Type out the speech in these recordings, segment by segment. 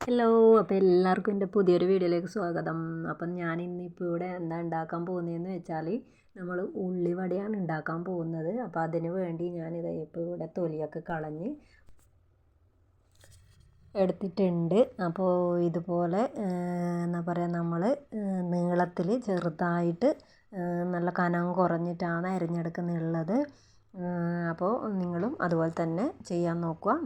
Hello അപ്പോൾ എല്ലാവർക്കും എന്റെ പുതിയൊരു വീഡിയോയിലേക്ക് സ്വാഗതം. അപ്പം ഞാൻ ഇന്നിപ്പോൾ ഇവിടെ എന്താ ഉണ്ടാക്കാൻ പോകുന്നതെന്ന് വെച്ചാൽ നമ്മൾ ഉള്ളിവടയാണ് ഉണ്ടാക്കാൻ പോകുന്നത്. അപ്പോൾ അതിന് വേണ്ടി ഞാനിത് ഇപ്പോൾ ഇവിടെ തൊലിയൊക്കെ കളഞ്ഞ് എടുത്തിട്ടുണ്ട്. അപ്പോൾ ഇതുപോലെ എന്താ പറയുക നമ്മൾ നീളത്തിൽ ചെറുതായിട്ട് നല്ല കനം കുറഞ്ഞിട്ടാണ് അരിഞ്ഞെടുക്കുന്നുള്ളത്. അപ്പോൾ നിങ്ങളും അതുപോലെ തന്നെ ചെയ്യാൻ നോക്കുക.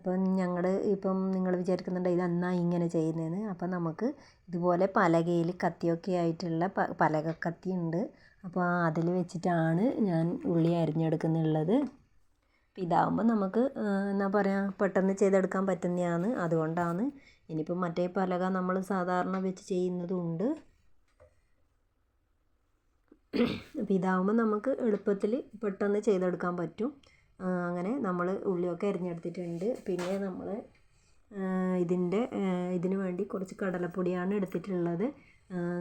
അപ്പം ഞങ്ങൾ ഇപ്പം നിങ്ങൾ വിചാരിക്കുന്നുണ്ട് ഇതെന്നാ ഇങ്ങനെ ചെയ്യുന്നതെന്ന് അപ്പം നമുക്ക് ഇതുപോലെ പലകയിൽ കത്തിയൊക്കെ ആയിട്ടുള്ള പലക കത്തി ഉണ്ട്. അപ്പോൾ അതിൽ വെച്ചിട്ടാണ് ഞാൻ ഉള്ളി അരിഞ്ഞെടുക്കുന്നുള്ളത്. ഇതാകുമ്പോൾ നമുക്ക് എന്നാ പറയുക പെട്ടെന്ന് ചെയ്തെടുക്കാൻ പറ്റുന്നതാണ്. അതുകൊണ്ടാണ് ഇനിയിപ്പോൾ മറ്റേ പലക നമ്മൾ സാധാരണ വെച്ച് ചെയ്യുന്നതുണ്ട്. അപ്പോൾ ഇതാകുമ്പോൾ നമുക്ക് എളുപ്പത്തിൽ പെട്ടെന്ന് ചെയ്തെടുക്കാൻ പറ്റും. അങ്ങനെ നമ്മൾ ഉള്ളിയൊക്കെ അരിഞ്ഞെടുത്തിട്ടുണ്ട് പിന്നെ നമ്മൾ ഇതിന്റെ ഇതിന് വേണ്ടി കുറച്ച് കടലപ്പൊടിയാണ് എടുത്തിട്ടുള്ളത്.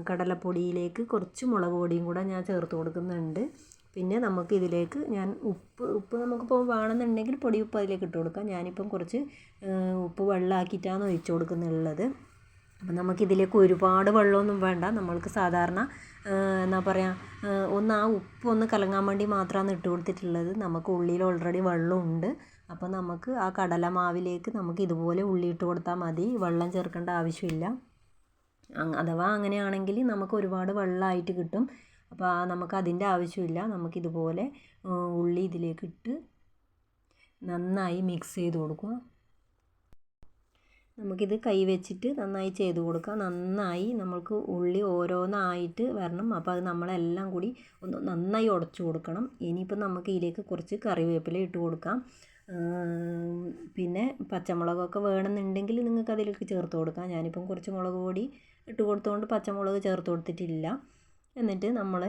കടലപ്പൊടിയിലേക്ക് കുറച്ച് മുളക് പൊടിയും കൂടെ ഞാൻ ചേർത്ത് കൊടുക്കുന്നുണ്ട്. പിന്നെ നമുക്ക് ഇതിലേക്ക് ഞാൻ ഉപ്പ് ഉപ്പ് നമുക്കിപ്പോൾ വേണമെന്നുണ്ടെങ്കിൽ പൊടി ഉപ്പ് അതിലേക്ക് ഇട്ട് കൊടുക്കാം. ഞാനിപ്പം കുറച്ച് ഉപ്പ് വെള്ളമാക്കിയിട്ടാണ് ഒഴിച്ച് കൊടുക്കുന്നുള്ളത്. അപ്പം നമുക്കിതിലേക്ക് ഒരുപാട് വെള്ളമൊന്നും വേണ്ട. നമ്മൾക്ക് സാധാരണ എന്താ പറയുക ഒന്ന് ആ ഉപ്പൊന്ന് കലങ്ങാൻ വേണ്ടി മാത്രമാണ് ഇട്ട് കൊടുത്തിട്ടുള്ളത്. നമുക്ക് ഉള്ളിയിൽ ഓൾറെഡി വെള്ളമുണ്ട്. അപ്പോൾ നമുക്ക് ആ കടല മാവിലേക്ക് നമുക്ക് ഇതുപോലെ ഉള്ളി ഇട്ട് കൊടുത്താൽ മതി. വെള്ളം ചേർക്കേണ്ട ആവശ്യമില്ല. അഥവാ അങ്ങനെയാണെങ്കിൽ നമുക്ക് ഒരുപാട് വെള്ളമായിട്ട് കിട്ടും. അപ്പോൾ നമുക്ക് അതിന്റെ ആവശ്യമില്ല. നമുക്കിതുപോലെ ഉള്ളി ഇതിലേക്ക് ഇട്ട് നന്നായി മിക്സ് ചെയ്ത് കൊടുക്കുക. നമുക്കിത് കൈ വെച്ചിട്ട് നന്നായി ചെയ്ത് കൊടുക്കാം. നന്നായി നമ്മൾക്ക് ഉള്ളി ഓരോന്നായിട്ട് വരണം. അപ്പോൾ അത് നമ്മളെല്ലാം കൂടി ഒന്ന് നന്നായി ഉടച്ചു കൊടുക്കണം. ഇനിയിപ്പോൾ നമുക്ക് ഇതിലേക്ക് കുറച്ച് കറിവേപ്പില ഇട്ട് കൊടുക്കാം. പിന്നെ പച്ചമുളകൊക്കെ വേണമെന്നുണ്ടെങ്കിൽ നിങ്ങൾക്ക് അതിലേക്ക് ചേർത്ത് കൊടുക്കാം. ഞാനിപ്പം കുറച്ച് മുളക് പൊടി ഇട്ട് കൊടുത്തുകൊണ്ട് പച്ചമുളക് ചേർത്ത് കൊടുത്തിട്ടില്ല. എന്നിട്ട് നമ്മൾ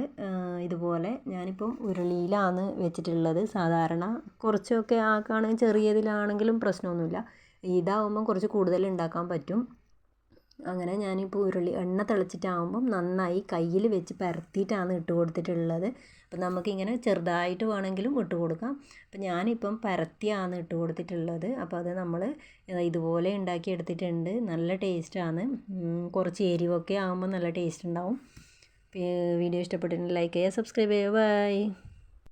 ഇതുപോലെ ഞാനിപ്പം ഉരുളിയിലാണ് വെച്ചിട്ടുള്ളത്. സാധാരണ കുറച്ചൊക്കെ ആക്കുകയാണെങ്കിൽ ചെറിയതിലാണെങ്കിലും പ്രശ്നമൊന്നുമില്ല. ഇതാവുമ്പം കുറച്ച് കൂടുതൽ ഉണ്ടാക്കാൻ പറ്റും. അങ്ങനെ ഞാനിപ്പോൾ ഉരുളി എണ്ണ തിളച്ചിട്ടാകുമ്പം നന്നായി കയ്യിൽ വെച്ച് പരത്തിയിട്ടാണ് ഇട്ട് കൊടുത്തിട്ടുള്ളത്. അപ്പം നമുക്കിങ്ങനെ ചെറുതായിട്ട് വേണമെങ്കിലും ഇട്ട് കൊടുക്കാം. അപ്പം ഞാനിപ്പം പരത്തിയാണ് ഇട്ട് കൊടുത്തിട്ടുള്ളത്. അപ്പോൾ അത് നമ്മൾ ഇതുപോലെ ഉണ്ടാക്കി എടുത്തിട്ടുണ്ട്. നല്ല ടേസ്റ്റാണ്. കുറച്ച് എരിവൊക്കെ ആകുമ്പോൾ നല്ല ടേസ്റ്റ് ഉണ്ടാവും. വീഡിയോ ഇഷ്ടപ്പെട്ടിട്ടുണ്ടെങ്കിൽ ലൈക്ക് ചെയ്യുക സബ്സ്ക്രൈബ് ചെയ്യുക. ബൈ